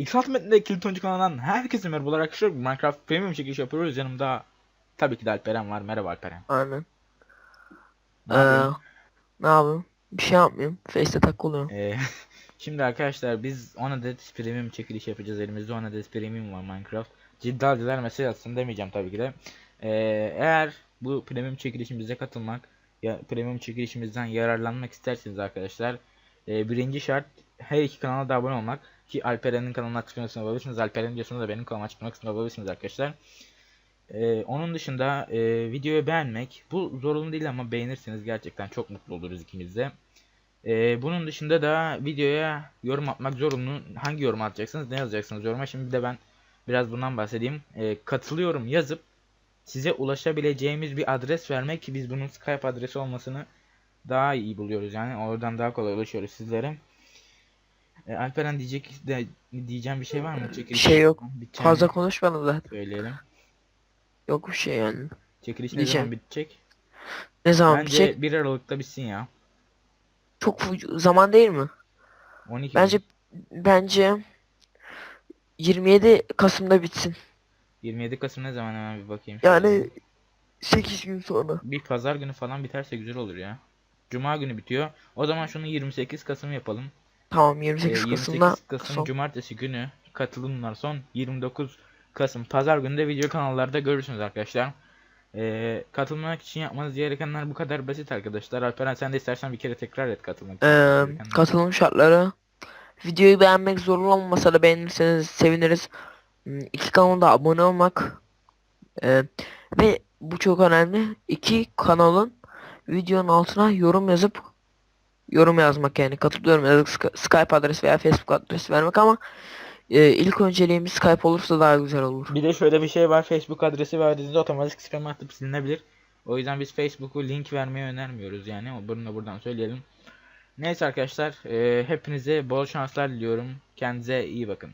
X Ultimate'de Kilit Oyuncu kanalından herkese merhabalar arkadaşlar. Minecraft Premium çekiliş yapıyoruz. Yanımda tabii ki de Alperen var. Merhaba Alperen. Aynen. Ne Ee, yapıyorsun? ne yapayım? Bir şey yapmıyorum. Face'te takılıyorum. Ee, şimdi arkadaşlar biz 10 adet Premium çekiliş yapacağız. Elimizde 10 adet Premium var Minecraft. Ciddi aldılar mesaj atsın demeyeceğim tabii ki de. Ee, eğer bu Premium çekilişimize katılmak ya Premium çekilişimizden yararlanmak isterseniz arkadaşlar e, birinci şart her iki kanala da abone olmak ki Alperen'in kanalına açıklamasını yapabilirsiniz. Alperen'in videosunu da benim kanalıma açıklamasını yapabilirsiniz arkadaşlar. Ee, onun dışında e, videoyu beğenmek bu zorunlu değil ama beğenirseniz gerçekten çok mutlu oluruz ikimiz de. Ee, bunun dışında da videoya yorum atmak zorunlu. Hangi yorum atacaksınız? Ne yazacaksınız yoruma? Şimdi bir de ben biraz bundan bahsedeyim. Ee, katılıyorum yazıp size ulaşabileceğimiz bir adres vermek ki biz bunun Skype adresi olmasını daha iyi buluyoruz. Yani oradan daha kolay ulaşıyoruz sizlere. Ee, Alperen diyecek de diyeceğim bir şey var mı? Çekiliş şey yok. bitecek Fazla mi? konuşmadım zaten. söyleyelim. Yok bir şey yani. Çekiliş ne Diyeceğim. zaman bitecek? Ne zaman Bence bitecek? 1 Aralık'ta bitsin ya. Çok zaman değil mi? 12 Bence bence 27 Kasım'da bitsin. 27 Kasım ne zaman hemen bir bakayım. şöyle. Yani 8 gün sonra. bir pazar günü falan biterse güzel olur ya. Cuma günü bitiyor. O zaman şunu 28 Kasım yapalım. Tamam Ee, 28 28 Kasım'da Kasım son. Cumartesi günü katılımlar son 29 Kasım Pazar günü de video kanallarda görürsünüz arkadaşlar. Ee, katılmak için yapmanız gerekenler bu kadar basit arkadaşlar. Alperen sen de istersen bir kere tekrar et katılmak için. Ee, katılım şartları. Videoyu beğenmek zorunlu olmasa da beğenirseniz seviniriz. Hmm, İki kanala da abone olmak. Ee, ve bu çok önemli. İki kanalın videonun altına yorum yazıp yorum yazmak yani katılıyorum yazıp Sky- Skype adresi veya Facebook adresi vermek ama e, ilk önceliğimiz Skype olursa daha güzel olur. Bir de şöyle bir şey var. Facebook adresi verdiğinizde otomatik spam atıp silinebilir. O yüzden biz Facebook'u link vermeyi önermiyoruz yani. Bunu da buradan söyleyelim. Neyse arkadaşlar. e, hepinize bol şanslar diliyorum. Kendinize iyi bakın.